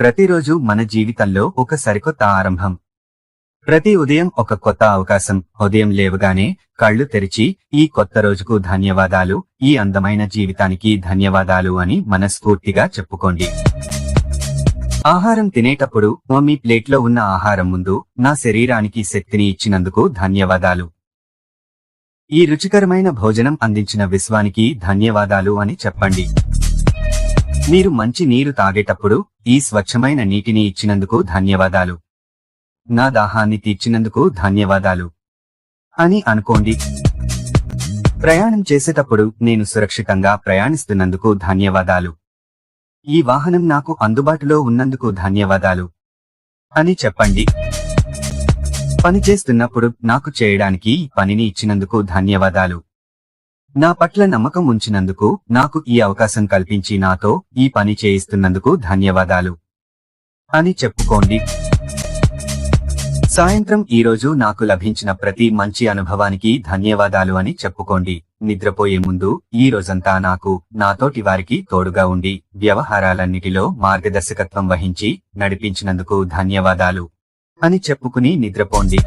ప్రతిరోజు మన జీవితంలో ఒక సరికొత్త ఆరంభం. ప్రతి ఉదయం ఒక కొత్త అవకాశం. ఉదయం లేవగానే కళ్ళు తెరిచి ఈ కొత్త రోజుకు ధన్యవాదాలు ఈ అందమైన జీవితానికి ధన్యవాదాలు అని మనస్ఫూర్తిగా చెప్పుకోండి. ఆహారం తినేటప్పుడు మీ ప్లేట్లో ఉన్న ఆహారం ముందు నా శరీరానికి శక్తిని ఇచ్చినందుకు ధన్యవాదాలు. ఈ రుచికరమైన భోజనం అందించిన విశ్వానికి ధన్యవాదాలు అని చెప్పండి. మీరు మంచి నీరు తాగేటప్పుడు ఈ స్వచ్ఛమైన నీటిని ఇచ్చినందుకు ధన్యవాదాలు. నా దాహాన్ని తీర్చినందుకు ధన్యవాదాలు. అని అనుకోండి. ప్రయాణం చేసేటప్పుడు నేను సురక్షితంగా ప్రయాణిస్తున్నందుకు ధన్యవాదాలు. ఈ వాహనం నాకు అందుబాటులో ఉన్నందుకు ధన్యవాదాలు. అని చెప్పండి. పని చేస్తున్నప్పుడు నాకు చేయడానికి పనిని ఇచ్చినందుకు ధన్యవాదాలు. నా పట్ల నమ్మకం ఉంచినందుకు నాకు ఈ అవకాశం కల్పించి నాతో ఈ పని చేయిస్తున్నందుకు ధన్యవాదాలు. అని చెప్పుకోండి. సాయంత్రం ఈ రోజు నాకు లభించిన ప్రతి మంచి అనుభవానికి ధన్యవాదాలు అని చెప్పుకోండి. నిద్రపోయే ముందు ఈ రోజంతా నాకు నాతోటి వారికి తోడుగా ఉండి వ్యవహారాలన్నిటిలో మార్గదర్శకత్వం వహించి నడిపించినందుకు ధన్యవాదాలు. అని చెప్పుకుని నిద్రపోండి.